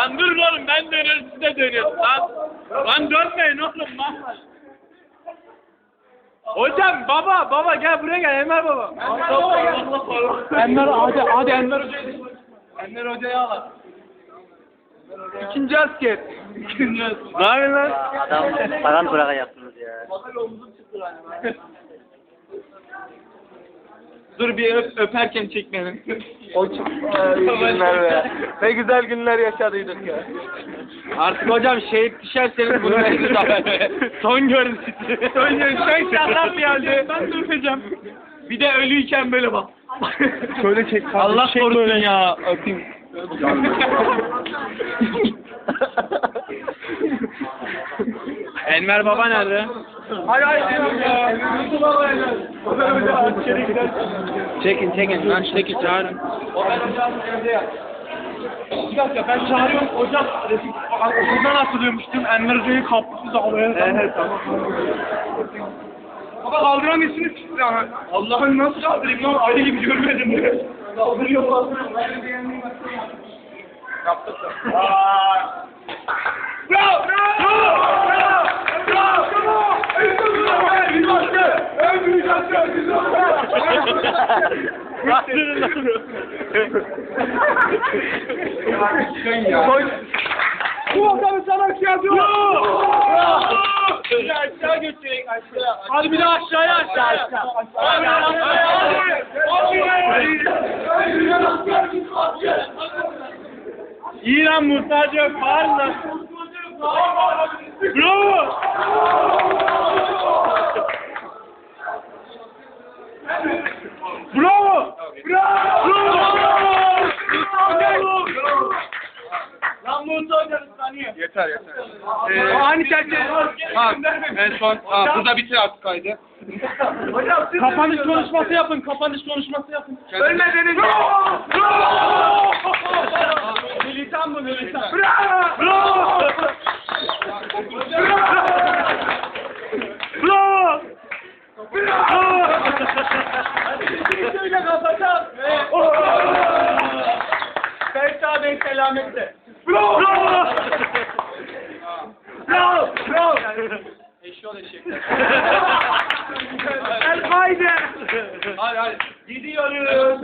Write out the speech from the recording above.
Lan dur oğlum ben dönüyorum siz de dönüyorsun lan. Lan dönmeyin oğlum lan. Hocam baba baba gel buraya gel Enver baba. Enver hadi hadi Enver hocayı Enver hocayı al. İkinci asket. İkinci asket. Ne yapıyorsun lan? Adam paran bıraka yaptınız ya. Dur bir öp, öperken çekmeyelim. O çok günler be. Ne güzel günler yaşadıydık ya. Artık hocam şehit düşerseniz bunu haberi. Son görüntüsü. Son görüntüsü. Şu adam geldi. Ben de öpeceğim. Bir de ölüyken böyle bak. Şöyle çek. Allah korusun ya. Öpeyim. Enver Baba nerede? Hay hay ya. Çekin çekin lan çekin çağırın. Bir dakika ben çağırıyorum hocam. Okuldan hatırlıyormuştum. Enver Hoca'yı kaptı da havaya. Evet tamam. Baba kaldıramıyorsunuz ki siz ama. Allah'ım nasıl kaldırayım lan? Aile gibi görmedim? Kaldırıyor kaldırıyor. Yaptık da. Bravo! Bravo! Bravo! Bravo! Bravo! En büyük asker! En büyük asker! Biz Bastırın lan. Koy. Bu adamı sana var. Aşağı götürün aşağı. Hadi bir de aşağıya aşağı aşağı. Hadi aşağıya. İyi lan muhtaç yok. Bağırın Bravo. Bravo! Bravo! Lan muhtaç hocam sanıyor. Yeter yeter. Ee, Aynı çerçeve. Ha, en son. Ha, burada bitir artık kaydı. Kapanış konuşması yapın. Kapanış konuşması yapın. Ölmediniz. Bravo! Bravo! Militan bu militan. Bravo! Bravo! Bravo! Bravo! Söyle kapatalım. Fersa Bey selamette. Bravo! Bravo! Bravo! Bravo! Eşyol eşek. El! Hadi hadi. Gidiyoruz.